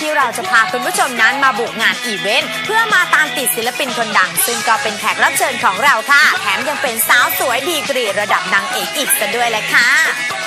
ที่เราจะพาคุณผู้ชมนั้นมาบุกงานอีเวนต์เพื่อมาตามติดศิลปินคนดัง ซึ่งก็เป็นแขกรับเชิญของเราค่ะ แถมยังเป็นสาวสวยดีกรีระดับนางเอกอีกซะด้วยเลยค่ะ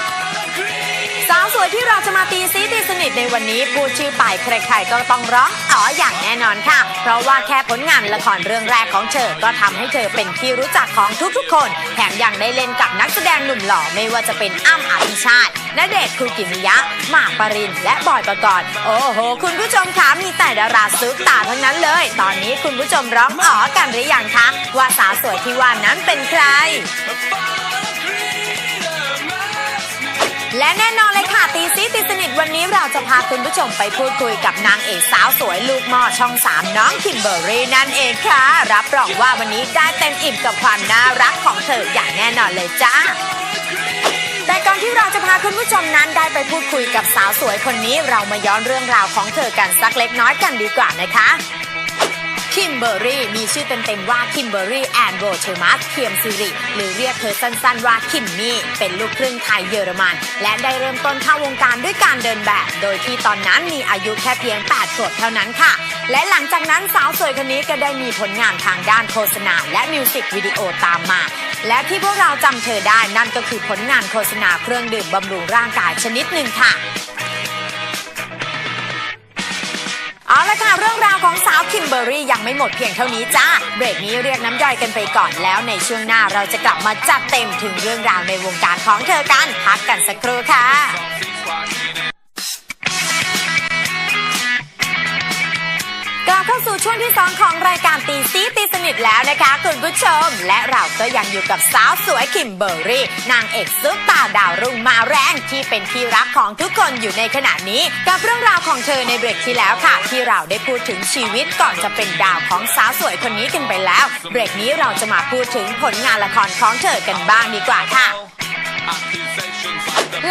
สาวสวยที่เราจะมาตีซีตีสนิทในวันนี้พูดชื่อไปใครๆก็ต้องร้องอ๋ออย่างแน่นอนค่ะ เพราะว่าแค่ผลงานละครเรื่องแรกของเธอก็ทำให้เธอเป็นที่รู้จักของทุกๆ คน แถมยังได้เล่นกับนักแสดงหนุ่มหล่อไม่ว่าจะเป็นอ้ำอภิชาติณเดชคูกิมิยะหมากปรินและบอยประกรณ์โอ้โห คุณผู้ชมคะมีแต่ดาราซุปตาทั้งนั้นเลย ตอนนี้คุณผู้ชมร้องอ๋อกันหรือยังคะว่าสาวสวยที่ว่านั้นเป็นใคร และแน่นอนเลยค่ะตีซีตีสนิทวันนี้เราจะพาคุณผู้ชมไปพูดคุยกับนางเอกสาวสวยลูกหม้อช่องสามน้องคิมเบอร์รี่นั่นเองค่ะ รับรองว่าวันนี้ได้เต็มอิ่มกับความน่ารักของเธออย่างแน่นอนเลยจ้าแต่ก่อนที่เราจะพาคุณผู้ชมนั้นได้ไปพูดคุยกับสาวสวยคนนี้ เรามาย้อนเรื่องราวของเธอกันสักเล็กน้อยกันดีกว่านะคะ คิมเบอร์รี่มีชื่อเต็มๆว่าคิมเบอร์รี่แอนโรเทมัสเทียมซิริหรือเรียกเธอสั้นๆว่าคิมมี่ เป็นลูกครึ่งไทยเยอรมัน และได้เริ่มต้นเข้าวงการด้วยการเดินแบบ โดยที่ตอนนั้นมีอายุแค่เพียง 8 ขวบเท่านั้นค่ะ และหลังจากนั้นสาวสวยคนนี้ก็ได้มีผลงานทางด้านโฆษณาและมิวสิกวิดีโอตามมา และที่พวกเราจำเธอได้นั่นก็คือผลงานโฆษณาเครื่องดื่มบำรุงร่างกายชนิดหนึ่งค่ะ รื่องราวของสาวคิมเบอร์รี่ยังไม่หมดเพียงเท่านี้จ้าเบรกนี้เรียกน้ำย่อยกันไปก่อนแล้วในช่วงหน้าเราจะกลับมาจัดเต็มถึงเรื่องราวในวงการของเธอกันพักกันสักครู่ค่ะกลับเข้าสู่ช่วงที่ 2 ของรายการ ผู้ชม และเราก็ยังอยู่กับสาวสวยคิมเบอร์รี่ นางเอกซุปตาดาวรุ่งมาแรงที่เป็นที่รักของทุกคนอยู่ในขณะนี้ กับเรื่องราวของเธอในเบรกที่แล้วค่ะ ที่เราได้พูดถึงชีวิตก่อนจะเป็นดาวของสาวสวยคนนี้กันไปแล้ว เบรกนี้เราจะมาพูดถึงผลงานละครของเธอกันบ้างดีกว่าค่ะ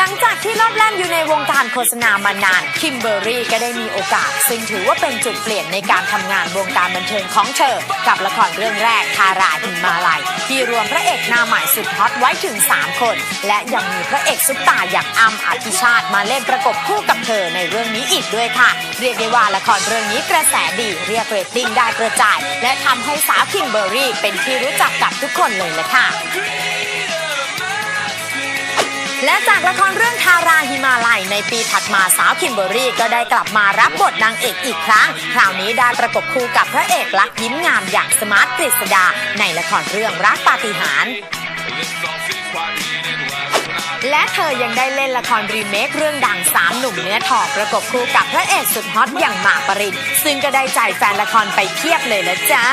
ลังจากที่รอบแล่นอยู่ในวงการโฆษณามานาน คิมเบอร์รี่ก็ได้มีโอกาส ซึ่งถือว่าเป็นจุดเปลี่ยนในการทำงานวงการบันเทิงของเธอ กับละครเรื่องแรกทาราหินมาลัยที่รวมพระเอกหน้าใหม่สุดฮอตไว้ถึง 3 คน และยังมีพระเอกซุปตาอย่างอัมอธิชาติมาเล่นประกบคู่กับเธอในเรื่องนี้อีกด้วยค่ะ เรียกได้ว่าละครเรื่องนี้กระแสดีเรียกเรตติ้งได้กระจาย และทำให้สาวคิมเบอร์รี่เป็นที่รู้จักกับทุกคนเลยละค่ะ และจากละครเรื่องทาราฮิมาลัยในปีถัดมาสาวคิมเบอรี่ก็ได้กลับมารับบทนางเอกอีกครั้ง คราวนี้ได้ประกบคู่กับพระเอกลักยิ้มงามอย่างสมาร์ทกฤษดา ในละครเรื่องรักปาฏิหาริย์และเธอยังได้เล่นละครรีเมคเรื่องดังสามหนุ่มเนื้อทองประกบคู่กับพระเอกสุดฮอตอย่างหมากปรินซึ่งก็ได้ใจแฟนละครไปเพียบเลยละจ้า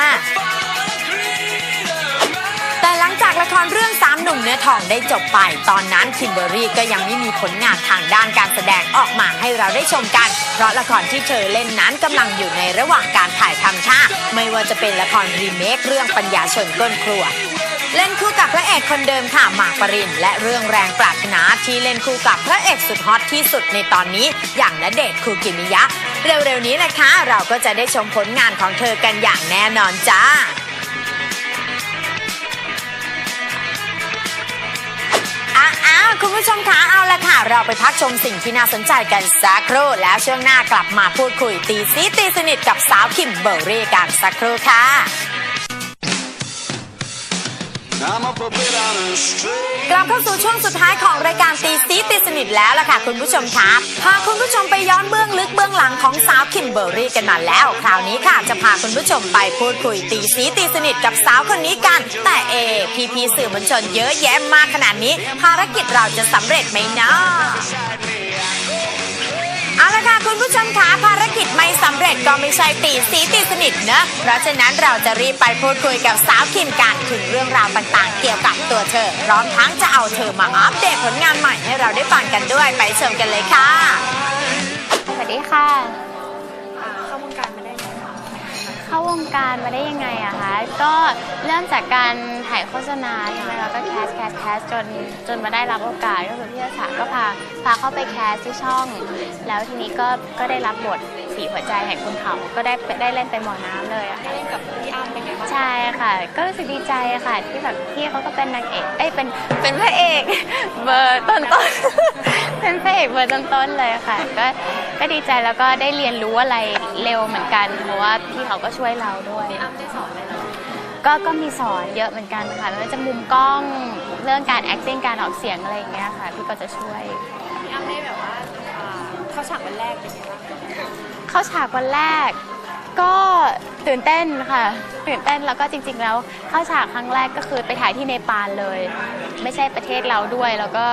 จากละครเรื่องสามหนุ่มเนื้อทองได้จบไป ตอนนั้นคิมเบอรี่ก็ยังไม่มีผลงานทางด้านการแสดงออกมาให้เราได้ชมกัน เพราะละครที่เธอเล่นนั้นกำลังอยู่ในระหว่างการถ่ายทำชาไม่ว่าจะเป็นละครรีเมคเรื่องปัญญาชนก้นครัวเล่นคู่กับพระเอกคนเดิมค่ะหมากปรินและเรื่องแรงปรารถนาที่เล่นคู่กับพระเอกสุดฮอตที่สุดในตอนนี้ อย่างณเดชน์คูกิมิยะ เร็วๆนี้นะคะ เราก็จะได้ชมผลงานของเธอกันอย่างแน่นอนจ้า อะอ้าวคุณผู้ชมคะเอาละค่ะ เราไปพักชมสิ่งที่น่าสนใจกันสักครู่ แล้วช่วงหน้ากลับมาพูดคุยตีซีตีสนิทกับสาวคิมเบอร์รี่กันสักครู่ค่ะ I'm a puppet on a string. กลับเข้าสู่ช่วงสุดท้ายของรายการตีซีตีสนิทแล้วล่ะค่ะคุณผู้ชมคะพาคุณผู้ชมไปย้อนเบื้องลึกเบื้องหลังของสาวคิมเบอร์รี่กันมาแล้ว คราวนี้ค่ะจะพาคุณผู้ชมไปพูดคุยตีซีตีสนิทกับสาวคนนี้กัน แต่เอพีพีสื่อมวลชนเยอะแยะมากขนาดนี้ ภารกิจเราจะสำเร็จไหมเนาะเอาละค่ะคุณผู้ชมคะ กิจไม่สำเร็จก็ไม่ใช่ตีสีตีสนิทนะ เพราะฉะนั้นเราจะรีบไปพูดคุยกับสาวคิมกันถึงเรื่องราวต่างๆ เกี่ยวกับตัวเธอ พร้อมทั้งจะเอาเธอมาอัปเดตผลงานใหม่ให้เราได้ฟังกันด้วยไปชมกันเลยค่ะ สวัสดีค่ะ เข้าวงการมาได้ไงคะเข้าวงการมาได้ยังไงอะคะ ก็เริ่มจากการถ่ายโฆษณาใช่ไหมแล้วก็แคสแคสแคสจนจนมาได้รับโอกาสก็คือพี่อาสาก็พาพาเข้าไปแคสที่ช่อง แล้วทีนี้ก็ก็ได้รับบท บีบหัวใจแห่งคุณเขาก็ได้ได้เล่นเป็นหมอน้ำเลยอะค่ะ เล่นกับพี่อ้ำเป็นไงบ้างใช่ค่ะ ก็รู้สึกดีใจค่ะ ที่แบบพี่เขาก็เป็นนางเอก เอ้ยเป็นเป็นพระเอก เบอร์ต้นต้นๆ เป็นพระเอกเบอร์ต้นต้นๆเลยค่ะ ก็ก็ดีใจแล้วก็ได้เรียนรู้อะไรเร็วเหมือนกัน เพราะว่าพี่เขาก็ช่วยเราด้วย พี่อ้ำได้สอนอะไรเราก็ก็มีสอนเยอะเหมือนกันค่ะไม่ว่าจะมุมกล้องเรื่องการ acting การออกเสียงอะไรอย่างเงี้ยค่ะ พี่ก็จะช่วย พี่อ้ำได้แบบว่าอ่าเข้าฉากวันแรกเป็นไงบ้าง เข้าฉากวันแรก ก็ตื่นเต้นค่ะ ตื่นเต้นแล้วก็จริง ๆ แล้วเข้าฉากครั้งแรกก็คือไปถ่ายที่เนปาลเลย ไม่ใช่ประเทศเราด้วย แล้วก็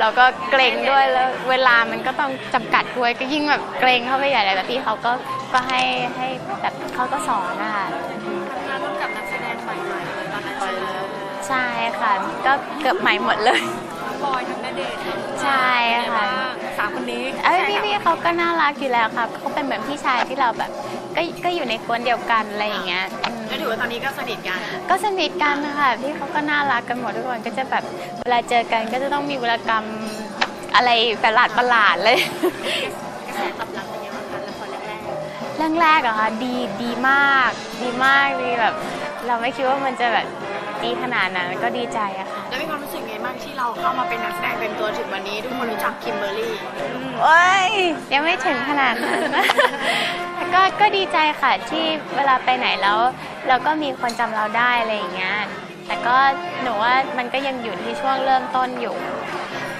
เราก็เกรงด้วยแล้วเวลามันก็ต้องจำกัดด้วยก็ยิ่งแบบเกรงเข้าไปใหญ่เลยแต่พี่เขาก็ก็ให้ให้แบบเขาก็สอนนะคะทำงานร่วมกับนักแสดงใหม่ๆเลยตอนนั้นใช่ไหมใช่ค่ะ ก็เกือบใหม่หมดเลยทั้ง บอยทั้งณเดชน์ทั้งใช่ค่ะเป็นไงบ้างสามคนนี้เอ้ยใช่พี่ค่ะพี่เขาก็น่ารักอยู่แล้วค่ะเขาเป็นเหมือนพี่ชายที่เราแบบก็ก็อยู่ในกวนเดียวกันอะไรอย่างเงี้ยอืมก็ถือว่าตอนนี้ก็สนิทกัน ก็สนิทกันค่ะพี่เขาก็น่ารักกันหมดทุกคนก็จะแบบเวลาเจอกันก็จะต้องมีวรกรรมอะไรประหลาดประหลาดๆเลย กระแสตอบรับเป็นไงบ้างคะละครแรกเรื่องแรกอะค่ะดีดีมาก ดีมากดีแบบ เราไม่คิดว่ามันจะแบบ ดีขนาดนั้นก็ดีใจอะค่ะๆแล้วมีความรู้สึกไงบ้างที่เราเข้ามาเป็นนักแสดงเต็มตัวถึงวันนี้ ทุกคนรู้จักคิมเบอร์รี่ โอ้ยยังไม่ถึงขนาดนั้น แต่ก็ก็ดีใจค่ะที่เวลาไปไหนแล้ว เราก็มีคนจำเราได้อะไรอย่างเงี้ยแต่ก็หนูว่ามันก็ยังอยู่ที่ช่วงเริ่มต้นอยู่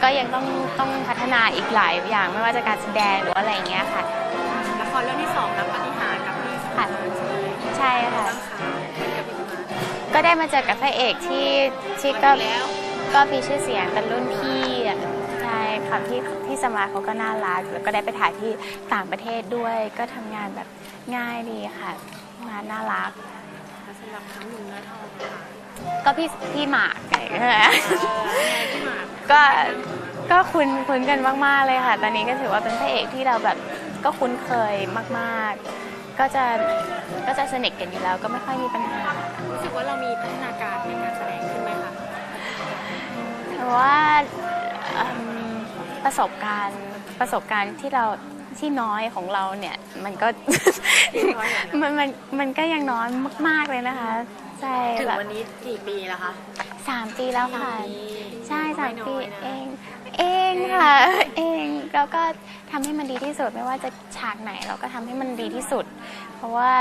ก็ยังต้องต้องพัฒนาอีกหลายอย่างไม่ว่าจะการแสดงหรือว่าอะไรอย่างเงี้ยค่ะละครเรื่องที่สองรับปฏิหารกับพี่สค่ะใช่ค่ะ บ้างคะเป็นกับพี่มา ก็ได้มาเจอกับพระเอกที่ที่ก็ก็มีชื่อเสียงเป็นรุ่นพี่อะใช่ค่ะพี่พี่สมาร์ทเขาก็น่ารักแล้วก็ได้ไปถ่ายที่ต่างประเทศด้วย ก็ทำงานแบบง่ายดีค่ะงานน่ารัก สำหรับน้งหนุ่มเนื้อทองค่ะก็พี่พี่หมากไงพี่หมากก็ก็คุ้นคุ้นกันมาก ๆ เลยค่ะ ตอนนี้ก็ถือว่าเป็นพระเอกที่เราแบบก็คุ้นเคยมาก ๆ ก็จะก็จะสนิทกันอยู่แล้วก็ไม่ค่อยมีปัญหา รู้สึกว่าเรามีพัฒนาการในการแสดงขึ้นไหมคะแต่ว่าเอิ่มประสบการณ์ประสบการณ์ที่เราที่น้อยของเราเนี่ยมันก็ มันมันมันก็ยังน้อยมาก ๆเลยนะคะใช่ถึงแบบวันนี้กี่ปีแล้วคะสามปีแล้วค่ะสามปีใช่สามไม่น้ปีอยนะ เอง เองค่ะ เองแล้วก็ทำให้มันดีที่สุดไม่ว่าจะฉากไหนเราก็ทำให้มันดีที่สุด เพราะว่า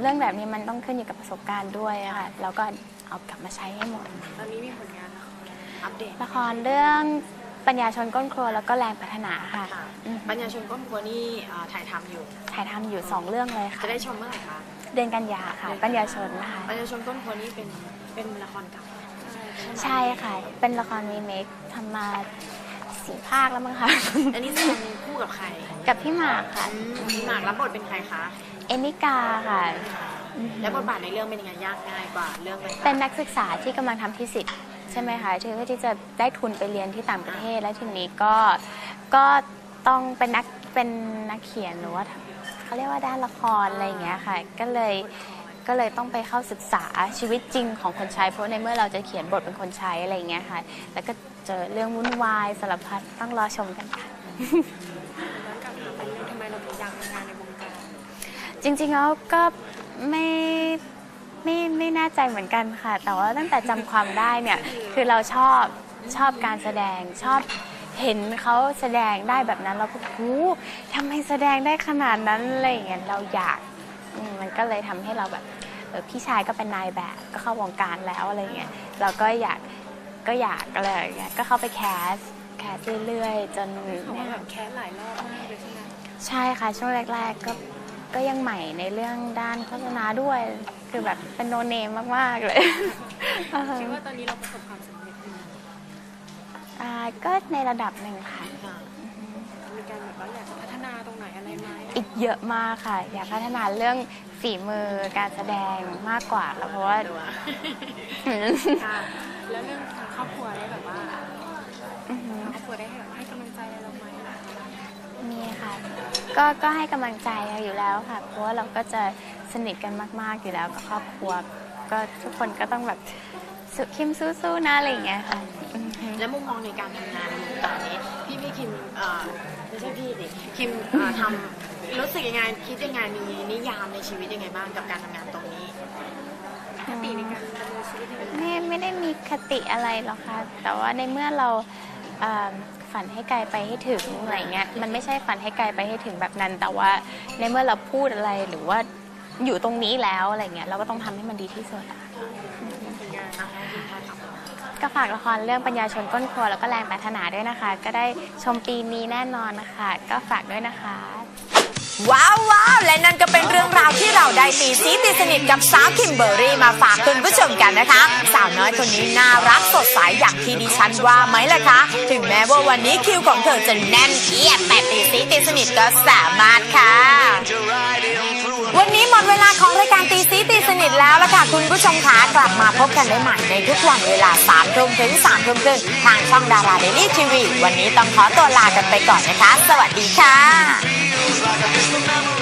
เรื่องแบบนี้มันต้องขึ้นอยู่กับประสบการณ์ด้วยอะค่ะแล้วก็เอากลับมาใช้ให้หมด ตอนนี้มีผลงานละครอัปเดตละครเรื่องปัญญาชนก้นครัวแล้วก็แรงพัฒนาค่ะค่ะอืมปัญญาชนก้มครัวนี่อ่าถ่ายทำอยู่ ถ่ายทำอยู่สองเรื่องเลยค่ะ จะได้ชมเมื่อไหร่คะเดือนกันยาค่ะ ปัญญาชนนะคะปัญญาชนก้มครัวนี่เป็นเป็นละครเก่าใช่ค่ะ เป็นละครรีเมคทำมาสี่ภาคแล้วมั้งคะ อันนี้แสดงคู่กับใครกับพี่หมากค่ะพี่หมากรับบทเป็นใครคะ เอมิกาค่ะแล้วบทบาทในเรื่องเป็นยังไงยากง่ายกว่าเรื่องไหนเป็นนักศึกษาที่กำลังทำทีสิทธิ์ใช่ไหมคะที่เพื่อที่จะได้ทุนไปเรียนที่ต่างประเทศและทีนี้ก็ก็ต้องเป็นนักเป็นนักเขียนหรือว่าเขาเรียกว่าด้านละครอะไรอย่างเงี้ยค่ะก็เลยก็เลยต้องไปเข้าศึกษาชีวิตจริงของคนใช้เพราะในเมื่อเราจะเขียนบทเป็นคนใช้อะไรอย่างเงี้ยค่ะแล้วก็เจอเรื่องวุ่นวายสารพัดต้องรอชมกันค่ะ จริงๆแล้วก็ไม่ไม่ไม่แน่ใจเหมือนกันค่ะ แต่ว่าตั้งแต่จำความได้เนี่ยคือเราชอบชอบการแสดงชอบเห็นเขาแสดงได้แบบนั้นเราก็หูทำไมแสดงได้ขนาดนั้นอะไรอย่างเงี้ยเราอยากอืมมันก็เลยทำให้เราแบบเออพี่ชายก็เป็นนายแบบก็เข้าวงการแล้วอะไรเงี้ยเราก็อยากก็อยากอะไรอย่างเงี้ยก็เข้าไปแคสแคสเรื่อยๆจนเขาเนี่มาย แบบแคสหลายรอบมากเลยใช่ไหม ใช่ค่ะ ช่วงแรก ๆ ก็ ก็ยังใหม่ในเรื่องด้านโฆษณาด้วย คือแบบเป็นโนเนมมาก ๆ เลย คิดว่าตอนนี้เราประสบความสำเร็จไหมอ่าก็ในระดับหนึ่งค่ะค่ะ มีการแบบว่าอยากจะพัฒนาตรงไหนอะไรไหมอีกเยอะมากค่ะ อยากพัฒนาเรื่องฝีมือการแสดงมากกว่าค่ะเพราะว่า ค่ะ แล้วเรื่องทางครอบครัวได้แบบว่า อือหือทางครอบครัวได้ให้แบบให้กำลังใจอะไรเราไหมมี ค่ะ ก็ก็ให้กำลังใจอยู่แล้วค่ะ เพราะว่าเราก็จะสนิทกันมาก ๆ อยู่แล้วกับครอบครัว ก็ทุกคนก็ต้องแบบสุคิมสู้ๆนะอะไรอย่างเงี้ยค่ะอือหือแล้วมุมมองในการทำงานในวงการนี้ พี่ไม่คิมเอ่อไม่ใช่พี่ดิคิมเอ่อทำรู้สึกยังไงคิดยังไงมีนิยามในชีวิตยังไงบ้างกับการทำงานตรงนี้ไม่ไม่ได้มีคติอะไรหรอกค่ะ แต่ว่าในเมื่อเราเอ่อ ฝันให้ไกลไปให้ถึงอะไรเงี้ยมันไม่ใช่ฝันให้ไกลไปให้ถึงแบบนั้น แต่ว่าในเมื่อเราพูดอะไรหรือว่าอยู่ตรงนี้แล้วอะไรเงี้ยเราก็ต้องทำให้มันดีที่สุดอะก็ฝากละครเรื่องปัญญาชนก้นครัวแล้วก็แรงปรารถนาด้วยนะคะ ก็ได้ชมปีนี้แน่นอนนะคะ ก็ฝากด้วยนะคะ ว้าวว้าวและนั่นก็เป็นเรื่องราวที่เราได้ตีซีตีสนิทกับสาวคิมเบอร์รี่มาฝากคุณผู้ชมกันนะคะ สาวน้อยคนนี้น่ารักสดใสอย่างที่ดิฉันว่าไหมล่ะคะ ถึงแม้ว่าวันนี้คิวของเธอจะแน่นเอียดแต่ตีซีตีสนิทก็สามารถค่ะ วันนี้หมดเวลาของรายการตีซีตีสนิทแล้วละค่ะ คุณผู้ชมคะกลับมาพบกันได้ใหม่ในทุกวันเวลา3ามทุ่มถึง3ามทุ่มครึ่งทางช่องดาราเดลี่ทีวีวันนี้ต้องขอตัวลากันไปก่อนนะคะ สวัสดีค่ะ Things like I missed.